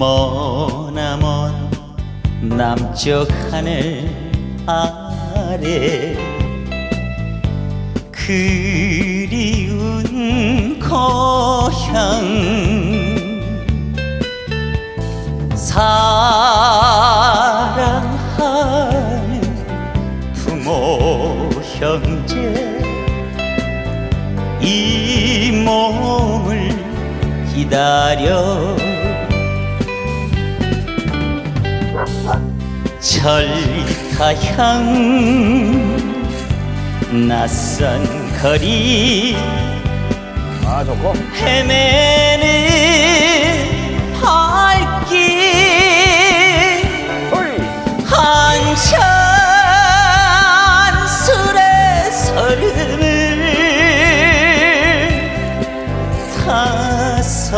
머나먼 남쪽 하늘 아래 그리운 고향 사랑하는 부모 형제 이 몸을 기다려 절타향 낯선 거리. 아 좋고. 헤매는 발길. 한참 술의 서름을 타서